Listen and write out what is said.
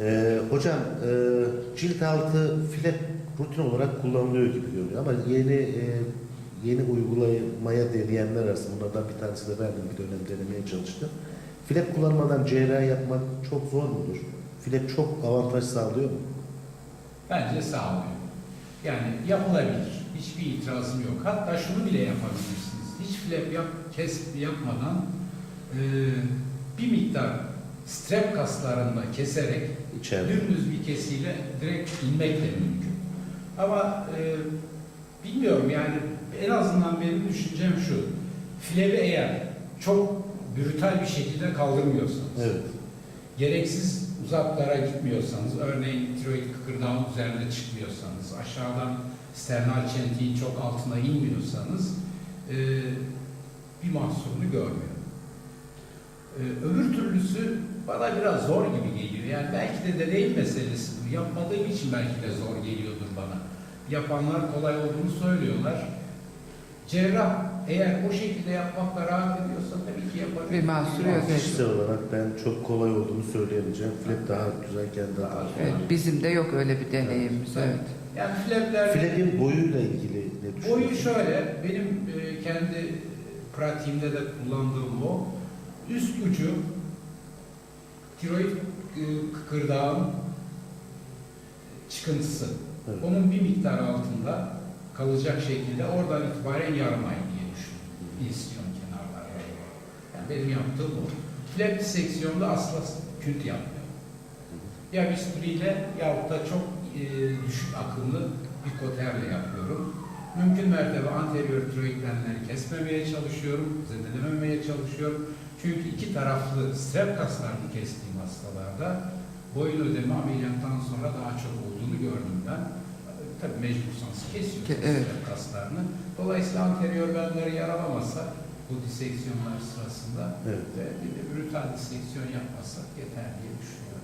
Ee, hocam e, cilt altı flap rutin olarak kullanılıyor gibi görünüyor ama yeni e, yeni uygulamaya deneyenler arasında bunlardan bir tanesi de bendim bir dönem denemeye çalıştım. Flap kullanmadan cerrahi yapmak çok zor mudur? Flap çok avantaj sağlıyor mu? Bence sağlıyor. Yani yapılabilir. Hiçbir itirazım yok. Hatta şunu bile yapabilirsiniz. Hiç flap yap, kes yapmadan e, bir miktar strep kaslarında keserek İçeride. dümdüz bir kesiyle direkt inmek de mümkün. Ama e, bilmiyorum yani en azından benim düşüncem şu. Flebi eğer çok brutal bir şekilde kaldırmıyorsanız, Evet. gereksiz uzaklara gitmiyorsanız, örneğin tiroid kıkırdağın üzerine çıkmıyorsanız, aşağıdan sternal çentiğin çok altına inmiyorsanız e, bir mahsurunu görmüyorum. E, öbür türlüsü bana biraz zor gibi geliyor. Yani belki de deneyim meselesi bu. Yapmadığım için belki de zor geliyordur bana. Yapanlar kolay olduğunu söylüyorlar. Cerrah eğer o şekilde yapmakla rahat ediyorsa tabii ki yapabilir. Bir yok, evet. Kişisel olarak ben çok kolay olduğunu söyleyemeyeceğim. Flap daha güzel kendi Daha. Evet, bizim de yok öyle bir deneyimimiz. Evet. Yani flaplerde Flap'in boyuyla ilgili ne düşünüyorsun? boyu şöyle, benim e, kendi pratiğimde de kullandığım o. Üst ucu tiroid e, kıkırdağın çıkıntısı. Evet. Onun bir miktar altında kalacak şekilde oradan itibaren yarmayı diye düşünüyorum. İnsiyonu kenarlar yarma. Yani benim yaptığım o. Flap diseksiyonda asla künt yapmıyorum. Ya bisturiyle yahut da çok e, düşük akımlı bir koterle yapıyorum. Mümkün mertebe anterior tiroidlenleri kesmemeye çalışıyorum, zedelememeye çalışıyorum. Çünkü iki taraflı strep kaslarını kestiğim hastalarda boyun ödemi ameliyattan sonra daha çok olduğunu gördüm ben. Tabii mecbursanız kesiyorsunuz Ke- evet. strep kaslarını. Dolayısıyla anterior benleri yaralamasa bu diseksiyonlar sırasında Evet. ve bir de brutal diseksiyon yapmazsak yeter diye düşünüyorum.